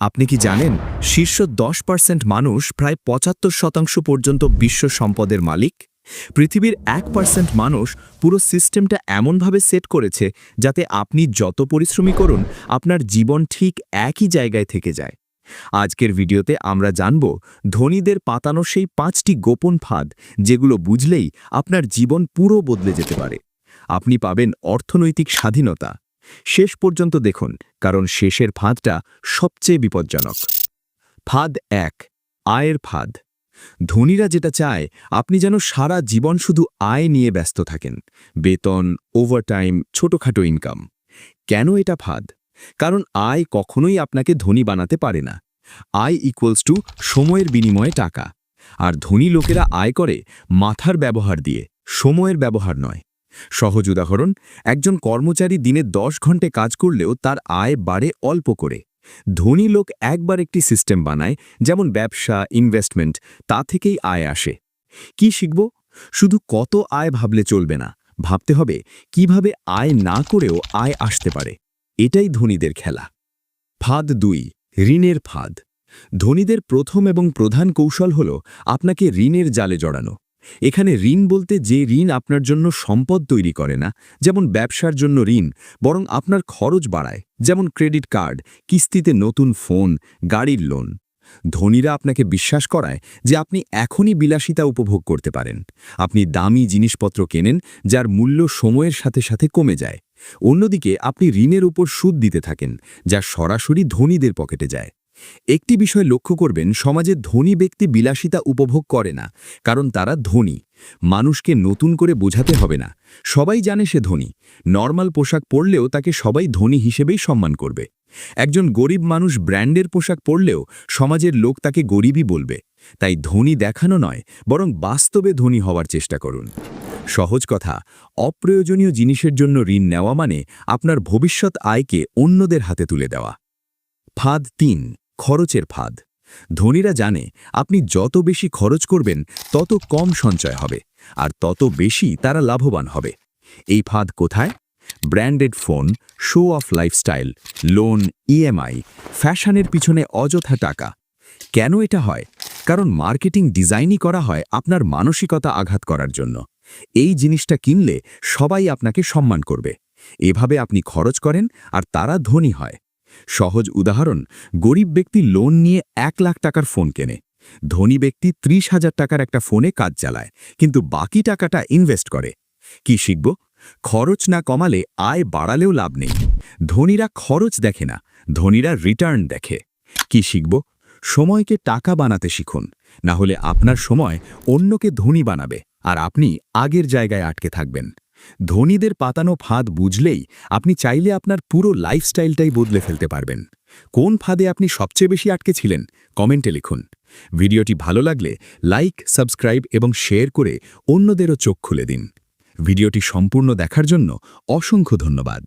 আপনি কি জানেন, শীর্ষ দশ পার্সেন্ট মানুষ প্রায় পঁচাত্তর শতাংশ পর্যন্ত বিশ্ব সম্পদের মালিক? পৃথিবীর এক পার্সেন্ট মানুষ পুরো সিস্টেমটা এমনভাবে সেট করেছে যাতে আপনি যত পরিশ্রমী করুন, আপনার জীবন ঠিক একই জায়গায় থেকে যায়। আজকের ভিডিওতে আমরা জানব, ধনীদের পাতানো সেই পাঁচটি গোপন ফাঁদ, যেগুলো বুঝলেই আপনার জীবন পুরো বদলে যেতে পারে। আপনি পাবেন অর্থনৈতিক স্বাধীনতা শেষ পর্যন্ত দেখুন, কারণ শেষের ফাঁদটা সবচেয়ে বিপজ্জনক। ফাঁদ এক, আয়ের ফাঁদ। ধনীরা যেটা চায়, আপনি যেন সারা জীবন শুধু আয় নিয়ে ব্যস্ত থাকেন। বেতন ওভারটাইম ছোটখাটো ইনকাম কেন এটা ফাঁদ? কারণ আয় কখনোই আপনাকে ধনী বানাতে পারে না। আয় ইকুয়ালস টু সময়ের বিনিময়ে টাকা। আর ধনী লোকেরা আয় করে মাথার ব্যবহার দিয়ে, সময়ের ব্যবহার নয়। সহজ উদাহরণ, একজন কর্মচারী দিনে দশ ঘন্টে কাজ করলেও তার আয় বাড়ে অল্প করে। ধনী লোক একবার একটি সিস্টেম বানায়, যেমন ব্যবসা, ইনভেস্টমেন্ট, তা থেকেই আয় আসে। কি শিখব? শুধু কত আয় ভাবলে চলবে না, ভাবতে হবে কীভাবে আয় না করেও আয় আসতে পারে। এটাই ধনীদের খেলা। ফাঁদ দুই, ঋণের ফাঁদ। ধনীদের প্রথম এবং প্রধান কৌশল হল, আপনাকে ঋণের জালে জড়ানো। এখানে ঋণ বলতে যে ঋণ আপনার জন্য সম্পদ তৈরি করে না, যেমন ব্যবসার জন্য ঋণ, বরং আপনার খরচ বাড়ায়, যেমন ক্রেডিট কার্ড, কিস্তিতে নতুন ফোন, গাড়ির লোন। ধনীরা আপনাকে বিশ্বাস করায় যে আপনি এখনই বিলাসিতা উপভোগ করতে পারেন। আপনি দামি জিনিসপত্র কেনেন, যার মূল্য সময়ের সাথে সাথে কমে যায়। অন্যদিকে আপনি ঋণের উপর সুদ দিতে থাকেন, যা সরাসরি ধনীদের পকেটে যায়। একটি বিষয় লক্ষ্য করবেন, সমাজে ধনী ব্যক্তি বিলাসিতা উপভোগ করে না, কারণ তারা ধনী। মানুষকে নতুন করে বোঝাতে হবে না। সবাই জানে সে ধনী। নর্মাল পোশাক পরলেও তাকে সবাই ধনী হিসেবেই সম্মান করবে। একজন গরিব মানুষ ব্র্যান্ডের পোশাক পরলেও সমাজের লোক তাকে গরিবই বলবে। তাই ধনী দেখানো নয়, বরং বাস্তবে ধনী হওয়ার চেষ্টা করুন। সহজ কথা, অপ্রয়োজনীয় জিনিসের জন্য ঋণ নেওয়া মানে আপনার ভবিষ্যৎ আয়কে অন্যদের হাতে তুলে দেওয়া। ফাঁদ তিন। খরচের ফাঁদ। ধনীরা জানে, আপনি যত বেশি খরচ করবেন, তত কম সঞ্চয় হবে, আর তত বেশি তারা লাভবান হবে। এই ফাঁদ কোথায়? Branded phone, show off lifestyle, loan, EMI, ফ্যাশনের পিছনে অযথা টাকা। কেন এটা হয়? কারণ মার্কেটিং ডিজাইনই করা হয় আপনার মানসিকতা আঘাত করার জন্য। এই জিনিসটা কিনলে সবাই আপনাকে সম্মান করবে। এভাবে আপনি খরচ করেন আর তারা ধনী হয়। সহজ উদাহরণ, গরিব ব্যক্তি লোন নিয়ে এক লাখ টাকার ফোন কেনে। ধনী ব্যক্তি ত্রিশ হাজার টাকার একটা ফোনে কাজ চালায়, কিন্তু বাকি টাকাটা ইনভেস্ট করে। কি শিখব? খরচ না কমালে আয় বাড়ালেও লাভ নেই। ধনীরা খরচ দেখে না, ধনীরা রিটার্ন দেখে। কি শিখব? সময়কে টাকা বানাতে শিখুন, না হলে আপনার সময় অন্যকে ধনী বানাবে, আর আপনি আগের জায়গায় আটকে থাকবেন। ধনীদের পাতানো ফাঁদ বুঝলেই আপনি চাইলে আপনার পুরো লাইফস্টাইলটাই বদলে ফেলতে পারবেন। কোন ফাঁদে আপনি সবচেয়ে বেশি আটকে ছিলেন? কমেন্টে লিখুন। ভিডিওটি ভালো লাগলে লাইক সাবস্ক্রাইব এবং শেয়ার করে অন্যদেরও চোখ খুলে দিন। ভিডিওটি সম্পূর্ণ দেখার জন্য অসংখ্য ধন্যবাদ।